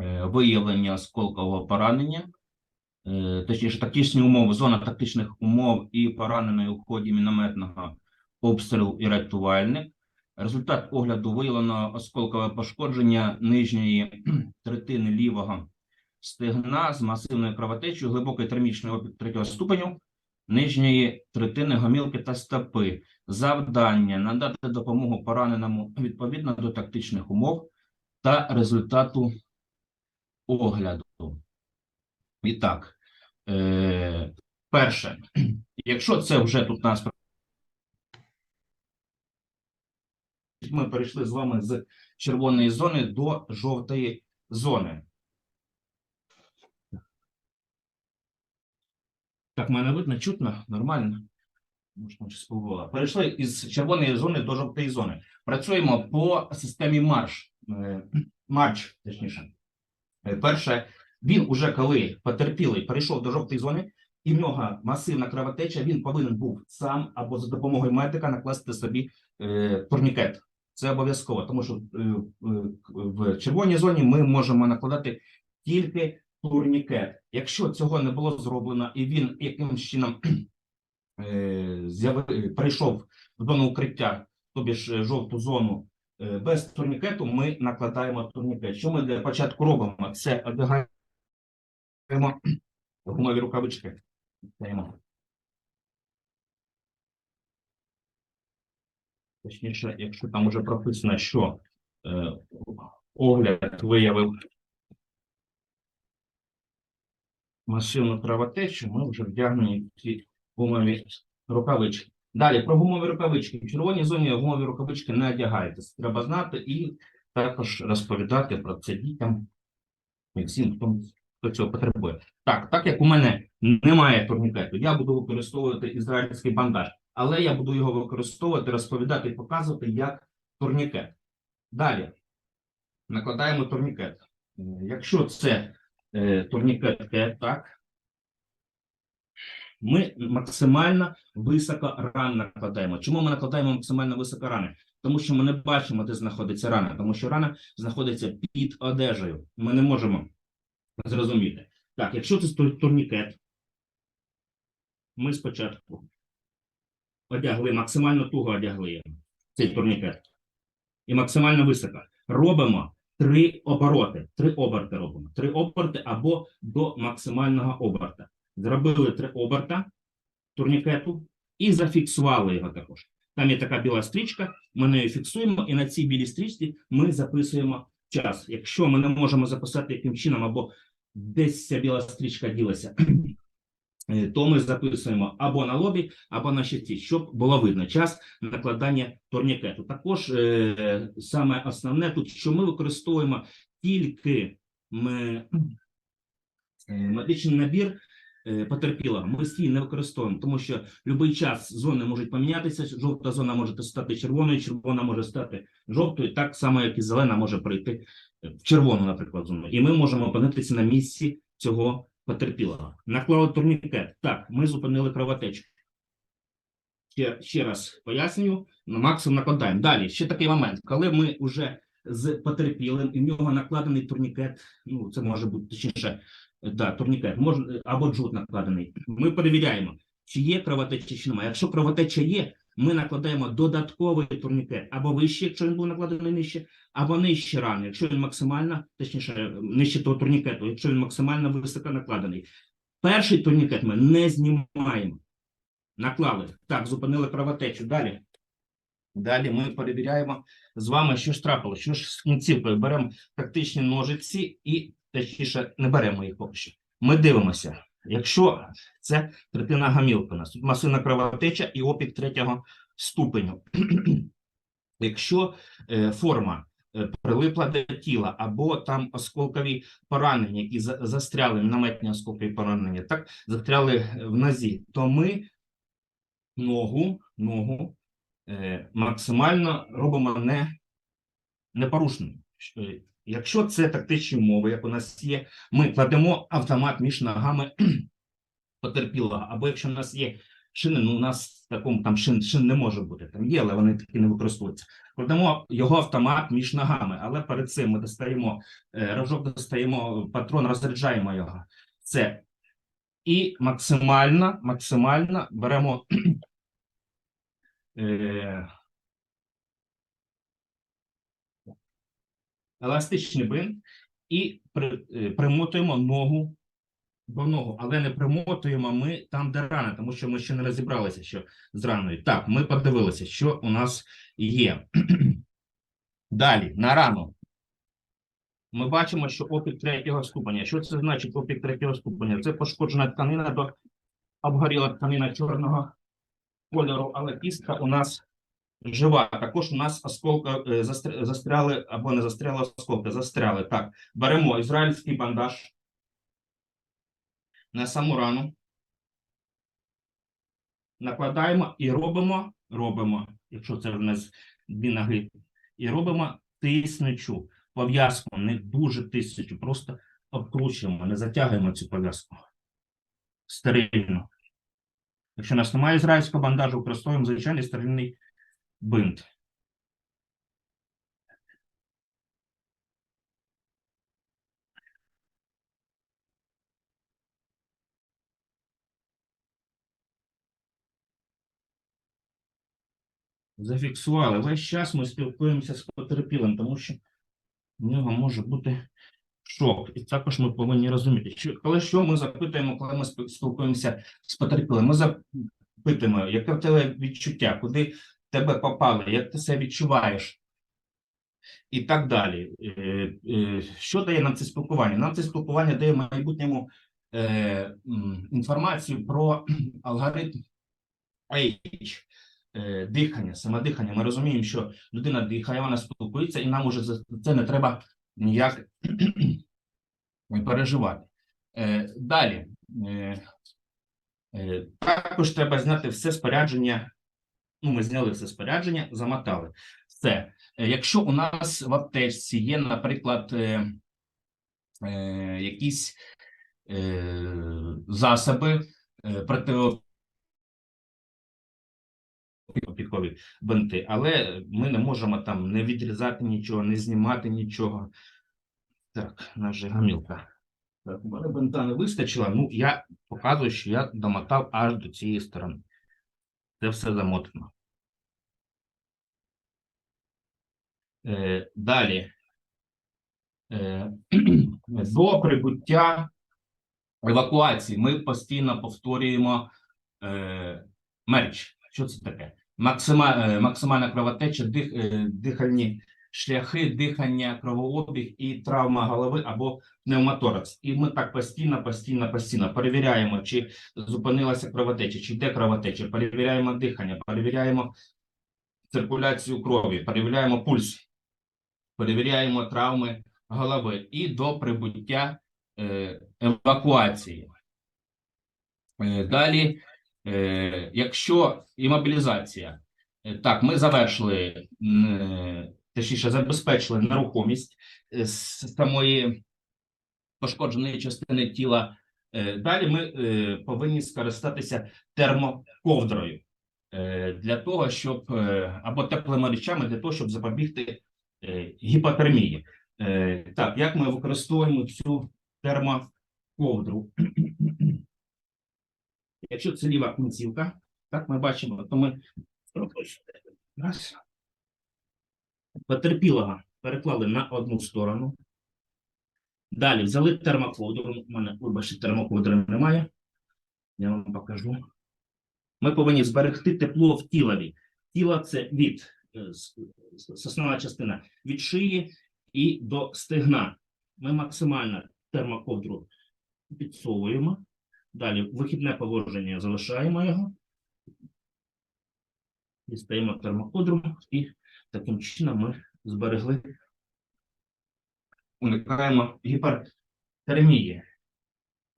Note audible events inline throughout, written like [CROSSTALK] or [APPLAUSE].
е, виявлення осколкового поранення, е, точніше, тактичні умови, зона тактичних умов і пораненої у ході мінометного обстрілу і рятувальник. Результат огляду виявлено осколкове пошкодження нижньої [CLEARS THROAT] третини лівого стегна з масивною кровотечею, глибокий термічний опік третього ступеню, нижньої третини гомілки та стопи. Завдання надати допомогу пораненому відповідно до тактичних умов та результату огляду. І так, е, перше, якщо це вже тут нас ми перейшли з вами з червоної зони до жовтої зони. Так, мене видно, чутно, нормально. Можна щось побувало. Перейшли із червоної зони до жовтої зони. Працюємо по системі марш. Е, Марч, точніше. Е, Перше, він уже коли потерпілий перейшов до жовтої зони, і в нього масивна кровотеча, він повинен був сам або за допомогою медика накласти собі е, турнікет. Це обов'язково, тому що е, в червоній зоні ми можемо накладати тільки турнікет. Якщо цього не було зроблено, і він якимось чином е, перейшов в зону укриття, тобі ж е, жовту зону, без турнікету ми накладаємо турнікет. Що ми для початку робимо? Це одягаємо гумові рукавички. Точніше, якщо там уже прописано, що е, огляд виявив масивну кровотечу, ми вже вдягнені в ці гумові рукавички. Далі про гумові рукавички. В червоній зоні гумові рукавички не одягаєте. Це треба знати і також розповідати про це дітям і всім, хто, хто цього потребує. Так, так як у мене немає турнікету, я буду використовувати ізраїльський бандаж, але я буду його використовувати, розповідати і показувати як турнікет. Далі накладаємо турнікет. Е, Якщо це е, турнікет так, ми максимально високо ран накладаємо. Чому ми накладаємо максимально високо рани? Тому що ми не бачимо, де знаходиться рана, тому що рана знаходиться під одежею. Ми не можемо зрозуміти. Так, якщо це турнікет, ми спочатку одягли, максимально туго одягли цей турнікет і максимально високо. Робимо три обороти. Три оберти робимо. Три оберти або до максимального оберта. Зробили три оберта турнікету і зафіксували його також. Там є така біла стрічка, ми нею фіксуємо, і на цій білій стрічці ми записуємо час. Якщо ми не можемо записати яким чином, або десь ця біла стрічка ділася, [CLEARS THROAT] е, то ми записуємо або на лобі, або на щиті, щоб було видно час накладання турнікету. Також е, саме основне тут, що ми використовуємо тільки м- е, медичний набір е, потерпілого. Ми стій не використовуємо, тому що будь-який час зони можуть помінятися. Жовта зона може стати червоною, червона може стати жовтою, так само, як і зелена може прийти в червону, наприклад, зону. І ми можемо опинитися на місці цього потерпілого. Наклали турнікет. Так, ми зупинили кровотечу. Ще, ще раз пояснюю, на максимум накладаємо. Далі, ще такий момент, коли ми вже з потерпілим, і в нього накладений турнікет, ну це може бути точніше, да, турнікет, може, або джут накладений. Ми перевіряємо, чи є кровотеча, чи немає. Якщо кровотеча є, ми накладаємо додатковий турнікет або вище, якщо він був накладений нижче, або нижче рани, якщо він максимально, точніше, нижче того турнікету, якщо він максимально високо накладений. Перший турнікет ми не знімаємо. Наклали. Так, зупинили кровотечу. Далі. Далі ми перевіряємо з вами, що ж трапилося, що ж з кінцівкою. Беремо тактичні ножиці і, точніше, не беремо їх поки що. Ми дивимося. Якщо це третина гамілки масивна кровотеча і опік третього ступеню. [CLEARS THROAT] Якщо е, форма е, прилипла до тіла, або там осколкові поранення, які застряли, наметні осколкові поранення, так, застряли в нозі, то ми ногу, ногу е, максимально робимо не, непорушною. Що- Якщо це тактичні умови, як у нас є, ми кладемо автомат між ногами [CLEARS THROAT] потерпілого, або якщо в нас є шини, ну у нас в такому там шин, шин не може бути. Там є, але вони такі не використовуються. Кладемо його автомат між ногами, але перед цим ми достаємо е, рожок, достаємо патрон, розряджаємо його. Це і максимально, максимально беремо [CLEARS THROAT] е, еластичний бинт і при, е, примотуємо ногу до ногу, але не примотуємо ми там, де рана, тому що ми ще не розібралися, що з раною. Так, ми подивилися, що у нас є. [CLEARS THROAT] Далі, на рану. Ми бачимо, що опік третього ступеня. Що це значить опік третього ступеня? Це пошкоджена тканина до обгоріла тканина чорного кольору, але кістка у нас жива. Також у нас осколка е, застряли або не застряли осколки, застряли. Так, беремо ізраїльський бандаж на саму рану. Накладаємо і робимо, робимо, якщо це в нас дві ноги, і робимо тиснучу пов'язку, не дуже тиснучу, просто обкручуємо, не затягуємо цю пов'язку. Стерильно. Якщо у нас немає ізраїльського бандажу, використовуємо звичайний стерильний бинт. Зафіксували. Весь час ми спілкуємося з потерпілим, тому що в нього може бути шок. І також ми повинні розуміти, коли що ми запитуємо, коли ми спі- спілкуємося з потерпілим, ми запитуємо, яке в тебе відчуття, куди тебе попали, як ти себе відчуваєш, і так далі. Е, е, Що дає нам це спілкування? Нам це спілкування дає в майбутньому е, інформацію про [CLEARS THROAT] алгоритм H, дихання, саме дихання. Ми розуміємо, що людина дихає, вона спілкується, і нам уже за це не треба ніяк [CLEARS THROAT] переживати. Далі. Також треба зняти все спорядження. Ну, ми зняли все спорядження, замотали. Все. Е, Якщо у нас в аптечці є, наприклад, е, е, якісь е, засоби е, проти бинти, але ми не можемо там не відрізати нічого, не знімати нічого. Так, наша гамілка. Так, у мене бинта не вистачило. Ну, я показую, що я домотав аж до цієї сторони. Це все замотано. Е, далі. Е, [CLEARS THROAT] до прибуття евакуації ми постійно повторюємо е, мерч. Що це таке? Максима, е, максимальна кровотеча, дих, е, дихальні шляхи, дихання, кровообіг і травма голови або пневмоторакс. І ми так постійно, постійно, постійно перевіряємо, чи зупинилася кровотеча, чи йде кровотеча, перевіряємо дихання, перевіряємо циркуляцію крові, перевіряємо пульс, перевіряємо травми голови і до прибуття е, евакуації. Е, Далі, е, якщо імобілізація, е, так, ми завершили, точніше, забезпечили нерухомість е, самої пошкодженої частини тіла. Е, Далі ми е, повинні скористатися термоковдрою для того, щоб або теплими речами для того, щоб запобігти гіпотермії. Так, як ми використовуємо цю термоковдру? Якщо це ліва кінцівка, так ми бачимо, то ми раз. Потерпілого переклали на одну сторону. Далі взяли термоковдру. У мене, вибачте, термоковдри немає. Я вам покажу. Ми повинні зберегти тепло в тілові. Тіло це від е, основна частина від шиї і до стегна. Ми максимально термоковдру підсовуємо. Далі вихідне положення залишаємо його. Дістаємо термоковдру і таким чином ми зберегли, уникаємо гіпертермії.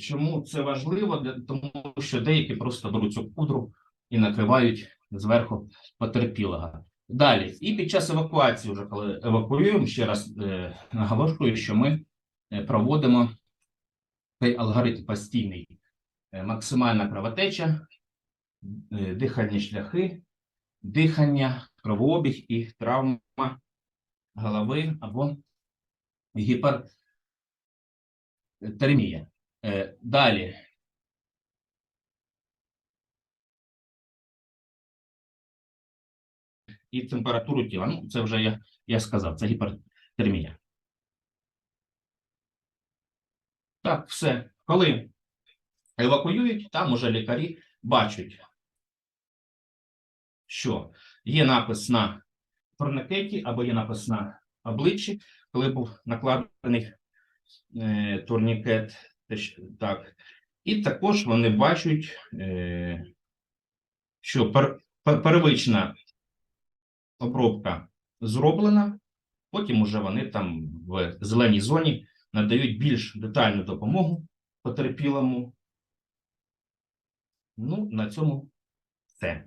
Чому це важливо? Тому що деякі просто беруть цю ковдру і накривають зверху потерпілого. Далі, і під час евакуації, вже коли евакуюємо, ще раз е, наголошую, що ми е, проводимо цей алгоритм постійний. Е, максимальна кровотеча, е, дихальні шляхи, дихання, кровообіг і травма голови або гіпертермія. Е, Далі. І температуру тіла. Ну, це вже я, я сказав, це гіпертермія. Так, все. Коли евакуюють, там уже лікарі бачать, що є напис на турникеті або є напис на обличчі, коли був накладений е, турнікет. Так. І також вони бачать, е, що пер, пер- первична обробка зроблена, потім уже вони там в зеленій зоні надають більш детальну допомогу потерпілому. Ну, на цьому все.